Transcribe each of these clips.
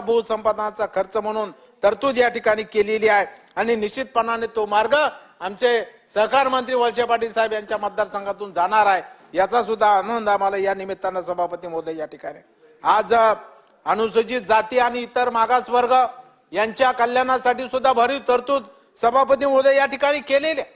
भूसंपादनाचा खर्च म्हणून तरतूद या ठिकाणी केलेली आहे. आणि निश्चितपणाने तो मार्ग आमचे सहकार मंत्री वळसे पाटील साहेब यांच्या मतदारसंघातून जाणार आहे. याचा सुद्धा आनंद आम्हाला या निमित्तानं सभापती महोदय या ठिकाणी. आज अनुसूचित जाती आणि इतर मागास वर्ग यांच्या कल्याणासाठी सुद्धा भरीव तरतूद सभापती महोदय या ठिकाणी केलेली आहे.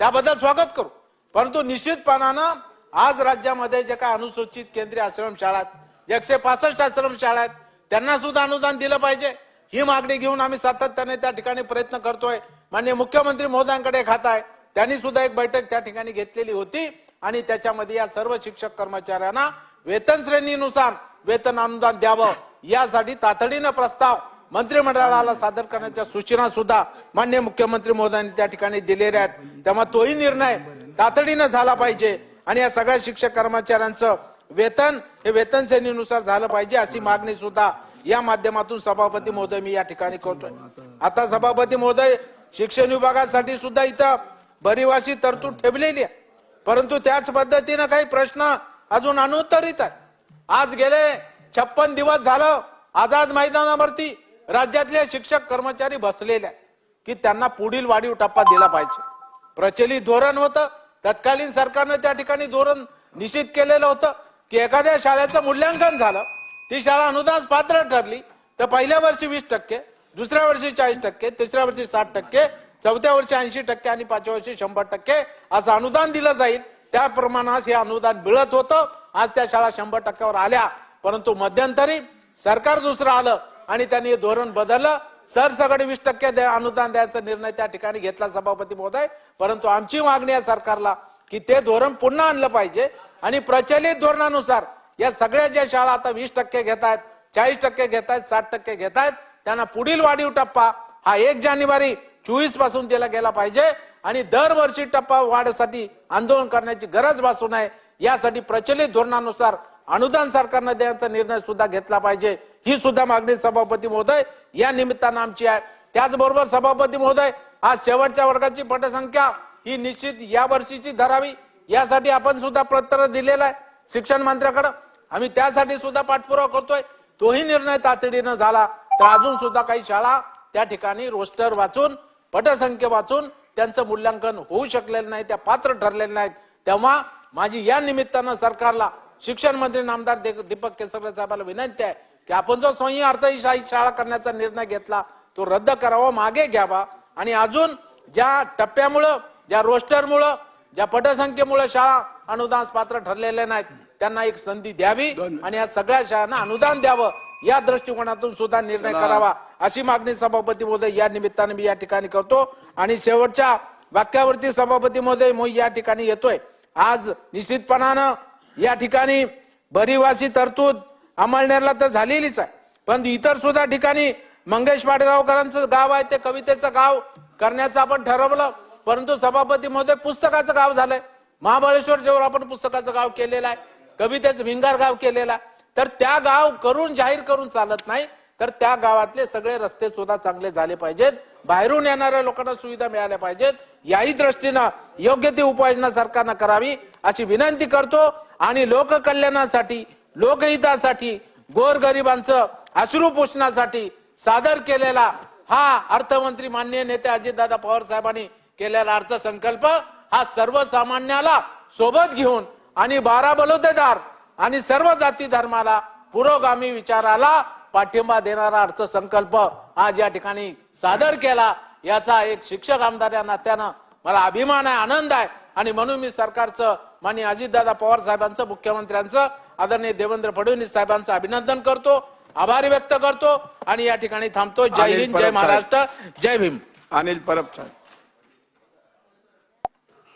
त्याबद्दल स्वागत करू. परंतु निश्चितपणानं आज राज्यामध्ये जे काय अनुसूचित केंद्रीय आश्रमशाळा आहेत एकशे पासष्ट आश्रमशाळा आहेत त्यांना सुद्धा अनुदान दिलं पाहिजे. ही मागणी घेऊन आम्ही सातत्याने त्या ठिकाणी प्रयत्न करतोय. माननीय मुख्यमंत्री महोदयांकडे खात आहे. त्यांनी सुद्धा एक बैठक त्या ठिकाणी घेतलेली होती. आणि त्याच्यामध्ये या सर्व शिक्षक कर्मचाऱ्यांना वेतन श्रेणीनुसार वेतन अनुदान द्यावं. यासाठी तातडीनं प्रस्ताव मंत्रिमंडळाला सादर करण्याच्या सूचना सुद्धा मान्य मुख्यमंत्री महोदयांनी त्या ठिकाणी दिलेल्या आहेत. त्यामुळे तोही निर्णय तातडीनं झाला पाहिजे. आणि या सगळ्या शिक्षक कर्मचाऱ्यांचं वेतन हे वेतन श्रेणीनुसार झालं पाहिजे अशी मागणी सुद्धा या माध्यमातून सभापती महोदय मी या ठिकाणी करतोय. आता सभापती महोदय शिक्षण विभागासाठी सुद्धा इथं बरीवाशी तरतूद ठेवलेली आहे. परंतु त्याच पद्धतीनं काही प्रश्न अजून अनुत्तरित आहे आज गेले छप्पन दिवस झालं आझाद मैदानावरती राज्यातले शिक्षक कर्मचारी बसलेले की त्यांना पुढील वाढीव टप्पा दिला पाहिजे. प्रचलित धोरण होतं. तत्कालीन सरकारनं त्या ठिकाणी धोरण निश्चित केलेलं होतं. की एखाद्या शाळेचं मूल्यांकन झालं ती शाळा अनुदान पात्र ठरली तर पहिल्या वर्षी वीस टक्के दुसऱ्या वर्षी चाळीस टक्के तिसऱ्या वर्षी साठ टक्के चौथ्या वर्षी ऐंशी टक्के आणि पाचव्या वर्षी शंभर टक्के असं अनुदान दिलं जाईल. त्या प्रमाणात हे अनुदान मिळत होतं. आज त्या शाळा शंभर टक्क्यावर आल्या. परंतु मध्यंतरी सरकार दुसरं आलं आणि त्यांनी हे धोरण बदललं. सरसगट वीस टक्के द्या- अनुदान द्यायचा निर्णय त्या ठिकाणी घेतला सभापती महोदय. परंतु आमची मागणी आहे सरकारला की ते धोरण पुन्हा आणलं पाहिजे. आणि प्रचलित धोरणानुसार या सगळ्या ज्या शाळा आता वीस टक्के घेत आहेत चाळीस टक्के घेत आहेत साठ टक्के घेत आहेत त्यांना पुढील वाढीव टप्पा हा एक जानेवारी चोवीसपासून दिला गेला पाहिजे. आणि दरवर्षी टप्पा वाढीसाठी आंदोलन करण्याची गरज भासू नये. यासाठी प्रचलित धोरणानुसार अनुदान सरकारनं देण्याचा निर्णय सुद्धा घेतला पाहिजे. ही सुद्धा मागणी सभापती महोदय या निमित्तानं आमची आहे. त्याचबरोबर सभापती महोदय आज शेवटच्या वर्गाची पटसंख्या ही निश्चित या वर्षीची धरावी. यासाठी आपण सुद्धा पत्र दिलेलं आहे. शिक्षण मंत्र्याकडं. आम्ही त्यासाठी सुद्धा पाठपुरावा करतोय. तोही निर्णय तातडीनं झाला. तर अजून सुद्धा काही शाळा त्या ठिकाणी रोस्टर वाचून पटसंख्या वाचून त्यांचं मूल्यांकन होऊ शकलेलं नाही त्या पात्र ठरलेल्या नाहीत. तेव्हा माझी या निमित्तानं सरकारला शिक्षण मंत्री नामदार दीपक केसरकर साहेबांना विनंती आहे की आपण जो स्वयं अर्थशाही शाळा करण्याचा निर्णय घेतला तो रद्द करावा मागे घ्यावा. आणि अजून ज्या टप्प्यामुळं ज्या रोस्टरमुळं ज्या पटसंख्येमुळे शाळा अनुदान पात्र ठरलेल्या नाहीत त्यांना एक संधी द्यावी आणि या सगळ्या शाळांना अनुदान द्यावं. या दृष्टिकोनातून सुद्धा निर्णय करावा. अशी मागणी सभापती महोदय या निमित्ताने मी या ठिकाणी करतो. आणि शेवटच्या वाक्यावरती सभापती महोदय मी या ठिकाणी येतोय. आज निश्चितपणानं या ठिकाणी बरीवासी तरतूद अंमळनेरला तर झालेलीच आहे. पण इतर सुद्धा ठिकाणी मंगेश पाडगावकरांचं गाव आहे ते कवितेचं गाव करण्याचं आपण ठरवलं. परंतु सभापती महोदय पुस्तकाचं गाव झालंय. महाबळेश्वर जेव्हा आपण पुस्तकाचं गाव केलेलं आहे. कवितेचं भिंगार गाव केलेलं आहे. तर त्या गाव करून जाहीर करून चालत नाही. तर त्या गावातले सगळे रस्ते सुद्धा चांगले झाले पाहिजेत. बाहेरून येणाऱ्या लोकांना सुविधा मिळाल्या पाहिजेत. याही दृष्टीनं योग्य ती उपाययोजना सरकारनं करावी अशी विनंती करतो. आणि लोककल्याणासाठी लोकहितासाठी गोरगरिबांचं अश्रू पोषणासाठी सादर केलेला हा अर्थमंत्री माननीय नेते अजितदादा पवार साहेबांनी केलेला अर्थसंकल्प हा सर्वसामान्याला सोबत घेऊन आणि बारा बलुतेदार आणि सर्व जाती धर्माला पुरोगामी विचाराला पाठिंबा देणारा अर्थसंकल्प आज या ठिकाणी सादर केला. याचा एक शिक्षक आमदार या नात्यानं मला अभिमान आहे आनंद आहे. आणि म्हणून मी सरकारचं माननीय अजितदादा पवार साहेबांचं मुख्यमंत्र्यांचं आदरणीय देवेंद्र फडणवीस साहेबांचं अभिनंदन करतो आभार व्यक्त करतो. आणि या ठिकाणी थांबतो. जय हिंद जय. महाराष्ट्र जय भीम. अनिल परब साहेब.